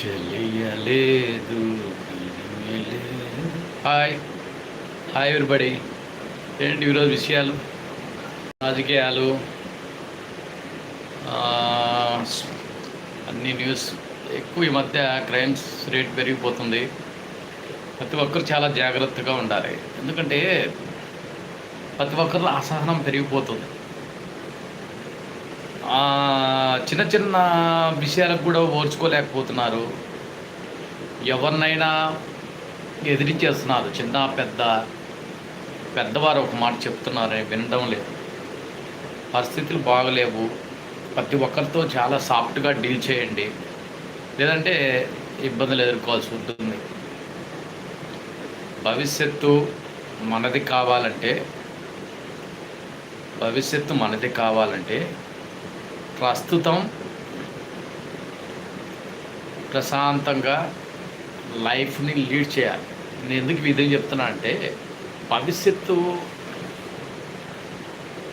తెలియలేదు hi hi everybody ఏంటి ఈరోజు విషయాలు? రాజకీయాలు అన్ని న్యూస్ ఎక్కువ ఈ మధ్య క్రైమ్స్ రేట్ పెరిగిపోతుంది. ప్రతి ఒక్కరు చాలా జాగ్రత్తగా ఉండాలి. ఎందుకంటే ప్రతి ఒక్కరిలో అసహనం పెరిగిపోతుంది. చిన్న చిన్న విషయాలకు కూడా ఓర్చుకోలేకపోతున్నారు. ఎవరినైనా ఎదిరించేస్తున్నారు చిన్న పెద్ద పెద్దవారు ఒక మాట చెప్తున్నారు వినడం లేదు. పరిస్థితులు బాగలేవు. ప్రతి ఒక్కరితో చాలా సాఫ్ట్గా డీల్ చేయండి. లేదంటే ఇబ్బందులు ఎదుర్కోవాల్సి ఉంటుంది. భవిష్యత్తు మనది కావాలంటే భవిష్యత్తు మనది కావాలంటే ప్రస్తుతం ప్రశాంతంగా లైఫ్ని లీడ్ చేయాలి. నేను ఎందుకు విధంగా చెప్తున్నా అంటే భవిష్యత్తు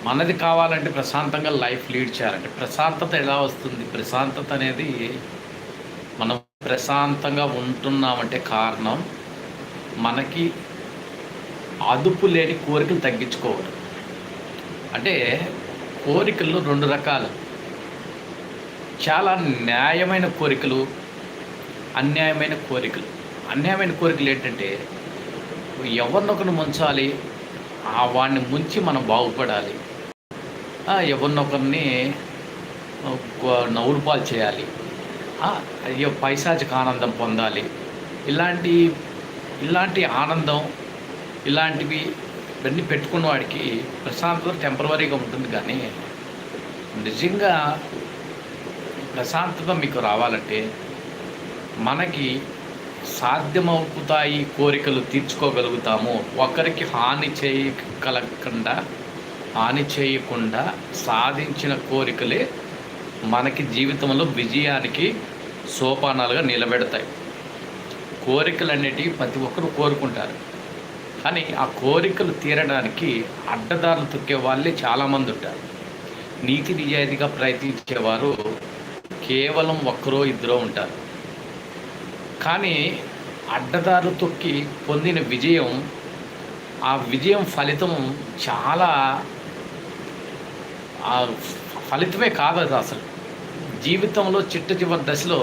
మనది కావాలంటే ప్రశాంతంగా లైఫ్ లీడ్ చేయాలంటే ప్రశాంతత ఎలా వస్తుంది? ప్రశాంతత అనేది మనం ప్రశాంతంగా ఉంటున్నామంటే కారణం మనకి అదుపు లేని కోరికలు తగ్గించుకోవడం. అంటే కోరికల్లో రెండు రకాలు. చాలా న్యాయమైన కోరికలు అన్యాయమైన కోరికలు. అన్యాయమైన కోరికలు ఏంటంటే ఎవరినొకరు ముంచాలి ఆ వాడిని ముంచి మనం బాగుపడాలి. ఎవరినొకరిని గో- నవ్వులు పాలు చేయాలి అయ్యో పైశాచిక ఆనందం పొందాలి. ఇలాంటి ఇలాంటి ఆనందం ఇలాంటివి ఇవన్నీ పెట్టుకున్న వాడికి ప్రశాంతత టెంపరవరీగా ఉంటుంది కానీ నిజంగా ప్రశాంతత మీకు రావాలంటే మనకి సాధ్యమవుతాయి కోరికలు తీర్చుకోగలుగుతాము. ఒకరికి హాని చేయగలకుండా హాని చేయకుండా సాధించిన కోరికలే మనకి జీవితంలో విజయానికి సోపానాలుగా నిలబెడతాయి. కోరికలు అనేటివి ప్రతి ఒక్కరు కోరుకుంటారు. కానీ ఆ కోరికలు తీరడానికి అడ్డదారులు తొక్కే వాళ్ళే చాలామంది ఉంటారు. నీతి నిజాయితీగా ప్రయత్నించేవారు కేవలం ఒక్కరో ఇద్దరో ఉంటారు. కానీ అడ్డదారులు తొక్కి పొందిన విజయం ఆ విజయం ఫలితం చాలా ఆ ఫలితమే కాదు అది అసలు. జీవితంలో చిట్ట చివరి దశలో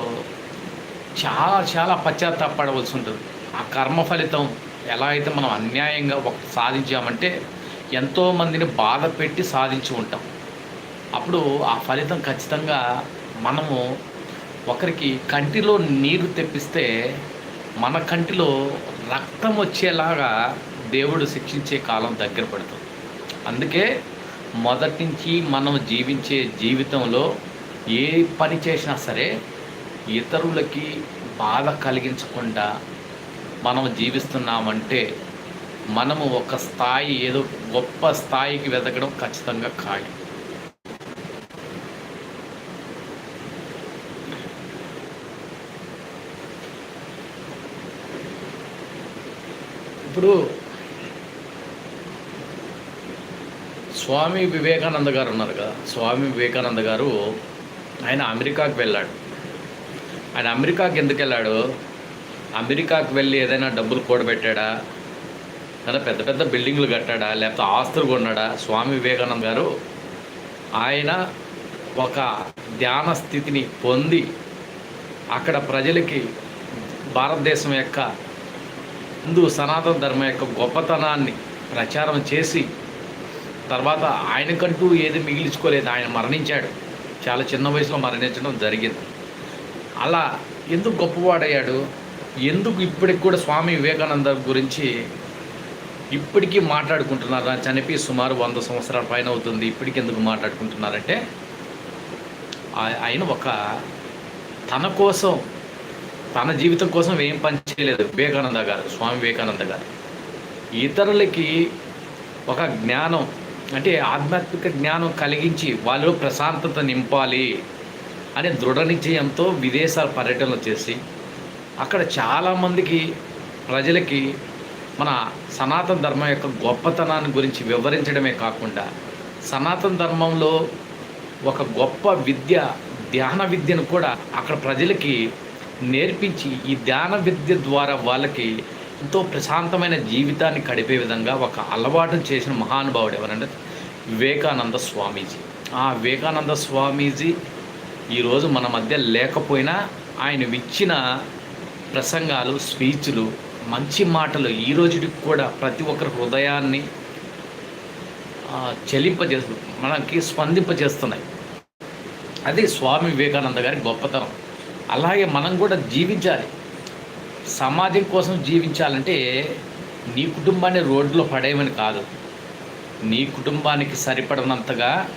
చాలా చాలా పశ్చాత్తాపడవలసి ఉంటుంది. ఆ కర్మ ఫలితం ఎలా అయితే మనం అన్యాయంగా ఒక సాధించామంటే ఎంతోమందిని బాధ పెట్టి సాధించి ఉంటాం. అప్పుడు ఆ ఫలితం ఖచ్చితంగా మనము ఒకరికి కంటిలో నీరు తెప్పిస్తే మన కంటిలో రక్తం వచ్చేలాగా దేవుడు శిక్షించే కాలం దగ్గర పడుతుంది. అందుకే మొదటి నుంచి మనం జీవించే జీవితంలో ఏ పని చేసినా సరే ఇతరులకి బాధ కలిగించకుండా మనం జీవిస్తున్నామంటే మనము ఒక స్థాయి ఏదో గొప్ప స్థాయికి వెతకడం ఖచ్చితంగా ఖాయం. ఇప్పుడు స్వామి వివేకానంద గారు ఉన్నారు కదా. స్వామి వివేకానంద గారు ఆయన అమెరికాకు వెళ్ళాడు. ఆయన అమెరికాకి ఎందుకు వెళ్ళాడు? అమెరికాకు వెళ్ళి ఏదైనా డబ్బులు కూడబెట్టాడా? లేదా పెద్ద పెద్ద బిల్డింగ్లు కట్టాడా? లేకపోతే ఆస్తులు కొన్నాడా? స్వామి వివేకానంద గారు ఆయన ఒక ధ్యాన స్థితిని పొంది అక్కడ ప్రజలకి భారతదేశం యొక్క హిందూ సనాతన ధర్మం యొక్క గొప్పతనాన్ని ప్రచారం చేసి తర్వాత ఆయనకంటూ ఏది మిగిల్చుకోలేదు. ఆయన మరణించాడు. చాలా చిన్న వయసులో మరణించడం జరిగింది. అలా ఎందుకు గొప్పవాడయ్యాడు? ఎందుకు ఇప్పటికి కూడా స్వామి వివేకానంద గురించి ఇప్పటికీ మాట్లాడుకుంటున్నారా? చనిపి చనిపోయి సుమారు వంద సంవత్సరాల పైన అవుతుంది. ఇప్పటికి ఎందుకు మాట్లాడుకుంటున్నారంటే ఆయన ఒక తన కోసం తన జీవితం కోసం ఏం పని చేయలేదు. వివేకానంద గారు స్వామి వివేకానంద గారు. ఇతరులకి ఒక జ్ఞానం అంటే ఆధ్యాత్మిక జ్ఞానం కలిగించి వాళ్ళు ప్రశాంతత నింపాలి అనే దృఢ నిశ్చయంతో విదేశాల పర్యటనలు చేసి అక్కడ చాలామందికి ప్రజలకి మన సనాతన ధర్మం యొక్క గొప్పతనాన్ని గురించి వివరించడమే కాకుండా సనాతన ధర్మంలో ఒక గొప్ప విద్య ధ్యాన విద్యను కూడా అక్కడ ప్రజలకి నేర్పించి ఈ ధ్యాన విద్య ద్వారా వాళ్ళకి ఎంతో ప్రశాంతమైన జీవితాన్ని గడిపే విధంగా ఒక అలవాటు చేసిన మహానుభావుడు ఎవరంటే వివేకానంద స్వామీజీ. ఆ వివేకానంద స్వామీజీ ఈరోజు మన మధ్య లేకపోయినా ఆయన ఇచ్చిన ప్రసంగాలు స్పీచ్లు మంచి మాటలు ఈ రోజుకి కూడా ప్రతి ఒక్కరి హృదయాన్ని ఆ, చలింపజేస్తు మనకి స్పందింపజేస్తున్నాయి. అది స్వామి వివేకానంద గారి గొప్పతనం. అలాగే మనం కూడా జీవించాలి. సమాజం కోసం జీవించాలంటే నీ కుటుంబాన్ని రోడ్లో పడేయమని కాదు. నీ కుటుంబానికి సరిపడినంతగా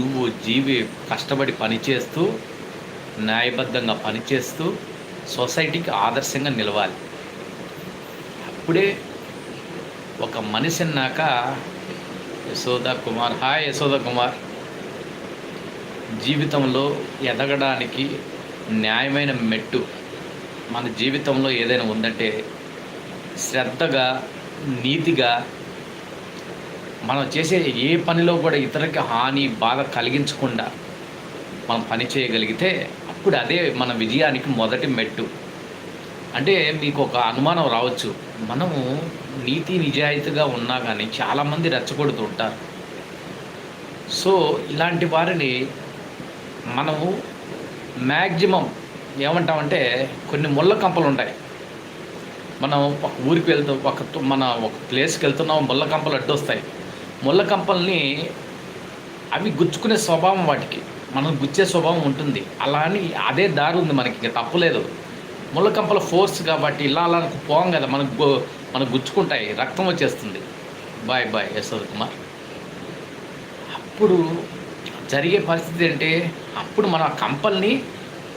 నువ్వు జీవి కష్టపడి పనిచేస్తూ న్యాయబద్ధంగా పనిచేస్తూ సొసైటీకి ఆదర్శంగా నిలవాలి. అప్పుడే ఒక మనిషి అన్నాక యశోద కుమార్ హాయ్ యశోద కుమార్ జీవితంలో ఎదగడానికి న్యాయమైన మెట్టు మన జీవితంలో ఏదైనా ఉందంటే శ్రద్ధగా నీతిగా మనం చేసే ఏ పనిలో కూడా ఇతరులకి హాని బాధ కలిగించకుండా మనం పని చేయగలిగితే అప్పుడు అదే మన విజయానికి మొదటి మెట్టు. అంటే మీకు ఒక అనుమానం రావచ్చు. మనము నీతి నిజాయితీగా ఉన్నా కానీ చాలామంది రెచ్చగొడుతూ ఉంటారు. సో ఇలాంటి వారిని మనము మ్యాక్సిమం ఏమంటామంటే కొన్ని ముళ్ళ కంపలు ఉంటాయి. మనం ఒక ఊరికి వెళ్తూ ఒక మన ఒక ప్లేస్కి వెళ్తున్నాం ముళ్ళ కంపలు అడ్డొస్తాయి. ముళ్ళ కంపల్ని అవి గుచ్చుకునే స్వభావం వాటికి. మనం గుచ్చే స్వభావం ఉంటుంది. అలా అని అదే దారి ఉంది మనకి ఇంకా తప్పులేదు ముళ్ళ కంపల ఫోర్స్ కాబట్టి ఇలా అలా పోం కదా మనకు మనకు గుచ్చుకుంటాయి. రక్తం వచ్చేస్తుంది. బాయ్ బాయ్ యశోద్ కుమార్ అప్పుడు జరిగే పరిస్థితి ఏంటి? అప్పుడు మన ఆ కంపల్ని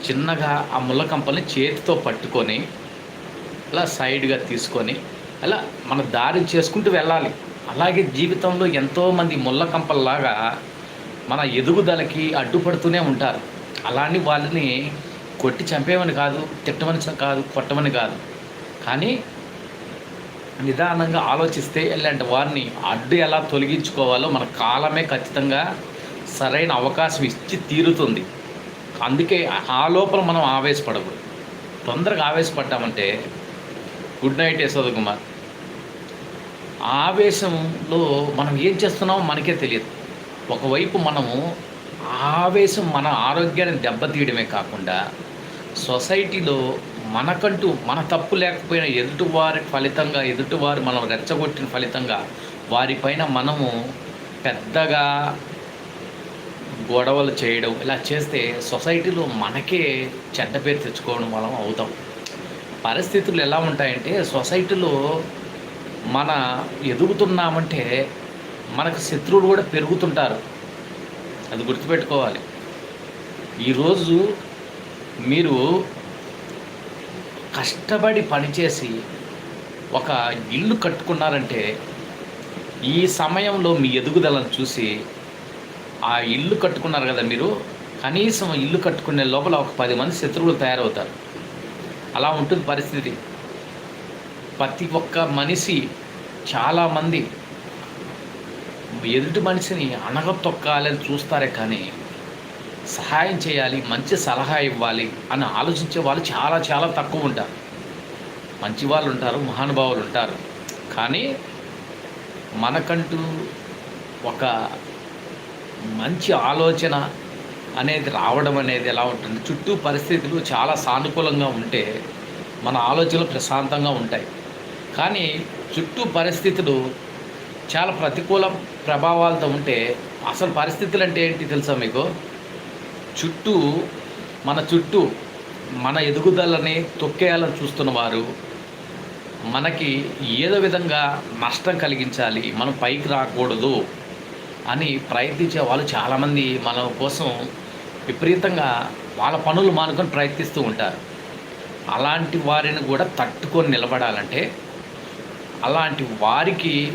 చిన్నగా ఆ ముళ్ళ కంపల్ని చేతితో పట్టుకొని అలా సైడ్గా తీసుకొని అలా మన దారి చేసుకుంటూ వెళ్ళాలి. అలాగే జీవితంలో ఎంతోమంది ముళ్ళ కంపల్లాగా మన ఎదుగుదలకి అడ్డుపడుతూనే ఉంటారు. అలాంటి వాళ్ళని కొట్టి చంపేమని కాదు తిట్టమని కాదు కొట్టమని కాదు. కానీ నిదానంగా ఆలోచిస్తే ఇలాంటి వారిని అడ్డు ఎలా తొలగించుకోవాలో మన కాలమే ఖచ్చితంగా సరైన అవకాశం ఇచ్చి తీరుతుంది. అందుకే ఆ లోపల మనం ఆవేశపడకూడదు. తొందరగా ఆవేశపడ్డామంటే గుడ్ నైట్ యశోద కుమార్. ఆవేశంలో మనం ఏం చేస్తున్నామో మనకే తెలియదు. ఒకవైపు మనము ఆవేశం మన ఆరోగ్యాన్ని దెబ్బతీయడమే కాకుండా సొసైటీలో మనకంటూ మన తప్పు లేకపోయినా ఎదుటివారి ఫలితంగా ఎదుటివారు మనం రెచ్చగొట్టిన ఫలితంగా వారిపైన మనము పెద్దగా గొడవలు చేయడం ఇలా చేస్తే సొసైటీలో మనకే చెడ్డ పేరు తెచ్చుకోవడం వలన అవుతాం. పరిస్థితులు ఎలా ఉంటాయంటే సొసైటీలో మన ఎదుగుతున్నామంటే మనకు శత్రువులు కూడా పెరుగుతుంటారు. అది గుర్తుపెట్టుకోవాలి. ఈరోజు మీరు కష్టపడి పనిచేసి ఒక ఇల్లు కట్టుకున్నారంటే ఈ సమయంలో మీ ఎదుగుదలను చూసి ఆ ఇల్లు కట్టుకున్నారు కదా మీరు కనీసం ఇల్లు కట్టుకునే లోపల ఒక పది మంది శత్రువులు తయారవుతారు. అలా ఉంటుంది పరిస్థితి. ప్రతి ఒక్క మనిషి చాలామంది ఎదుటి మనిషిని అణగతొక్కాలని చూస్తారే కానీ సహాయం చేయాలి మంచి సలహా ఇవ్వాలి అని ఆలోచించే వాళ్ళు చాలా చాలా తక్కువ ఉంటారు. మంచి వాళ్ళు ఉంటారు మహానుభావులు ఉంటారు. కానీ మనకంటూ ఒక మంచి ఆలోచన అనేది రావడం అనేది ఎలా ఉంటుంది? చుట్టూ పరిస్థితులు చాలా సానుకూలంగా ఉంటే మన ఆలోచనలు ప్రశాంతంగా ఉంటాయి. కానీ చుట్టూ పరిస్థితులు చాలా ప్రతికూల ప్రభావాలతో ఉంటే అసలు పరిస్థితులు అంటే ఏంటి తెలుసా మీకు? చుట్టూ మన చుట్టూ మన ఎదుగుదలని తొక్కేయాలని చూస్తున్న వారు మనకి ఏదో విధంగా నష్టం కలిగించాలి. మనం పైకి రాకూడదు. అని ప్రయత్నించే వాళ్ళు చాలామంది మన కోసం విపరీతంగా వాళ్ళ పనులు మానుకొని ప్రయత్నిస్తూ ఉంటారు. అలాంటి వారిని కూడా తట్టుకొని నిలబడాలంటే అలాంటి వారికి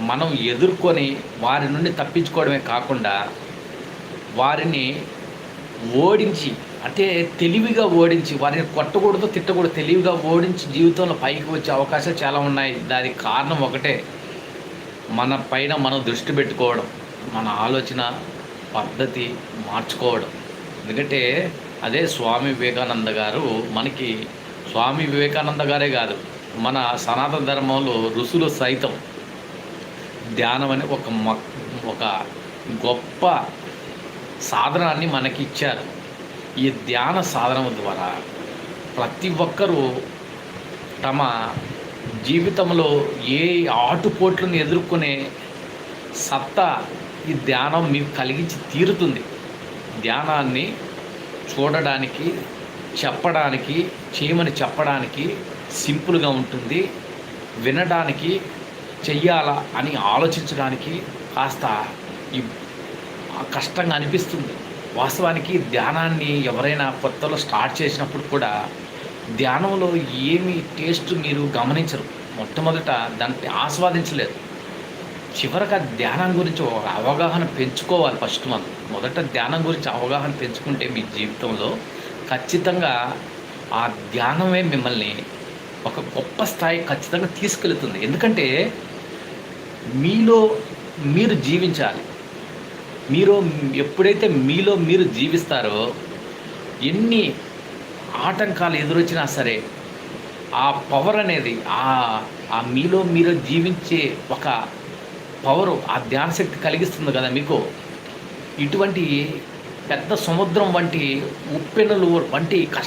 మనం ఎదుర్కొని వారి నుండి తప్పించుకోవడమే కాకుండా వారిని ఓడించి అంటే తెలివిగా ఓడించి వారిని కొట్టకూడదు తిట్టకూడదు తెలివిగా ఓడించి జీవితంలో పైకి వచ్చే అవకాశాలు చాలా ఉన్నాయి. దానికి కారణం ఒకటే. మన పైన మనం దృష్టి పెట్టుకోవడం మన ఆలోచన పద్ధతి మార్చుకోవడం. ఎందుకంటే అదే స్వామి వివేకానంద గారు మనకి స్వామి వివేకానంద గారే కాదు మన సనాతన ధర్మంలో ఋషులు సైతం ధ్యానం అనే ఒక మ- ఒక గొప్ప సాధనాన్ని మనకి ఇచ్చారు ఈ ధ్యాన సాధనం ద్వారా ప్రతి ఒక్కరూ తమ జీవితంలో ఏ ఆటుపోట్లను ఎదుర్కొనే సత్తా ఈ ధ్యానం మీకు కలిగించి తీరుతుంది. ధ్యానాన్ని చూడడానికి చెప్పడానికి చేయమని చెప్పడానికి సింపుల్గా ఉంటుంది. వినడానికి చెయ్యాలా అని ఆలోచించడానికి కాస్త ఈ కష్టంగా అనిపిస్తుంది. వాస్తవానికి ధ్యానాన్ని ఎవరైనా కొత్తలో స్టార్ట్ చేసినప్పుడు కూడా ధ్యానంలో ఏమి టేస్ట్ మీరు గమనించరు. మొట్టమొదట దాన్ని ఆస్వాదించలేదు చివరగా ధ్యానం గురించి ఒక అవగాహన పెంచుకోవాలి ఫస్ట్ మనం మొదట ధ్యానం గురించి అవగాహన పెంచుకుంటే మీ జీవితంలో ఖచ్చితంగా ఆ ధ్యానమే మిమ్మల్ని ఒక గొప్ప స్థాయి ఖచ్చితంగా తీసుకెళ్తుంది. ఎందుకంటే మీలో మీరు జీవించాలి. మీరు ఎప్పుడైతే మీలో మీరు జీవిస్తారో ఎన్ని ఆటంకాలు ఎదురొచ్చినా సరే ఆ పవర్ అనేది ఆ ఆ మీలో మీరు జీవించే ఒక పవరు ఆ ధ్యాన శక్తి కలిగిస్తుంది కదా మీకు? ఇటువంటి పెద్ద సముద్రం వంటి ఉప్పెనలు వంటి కష్ట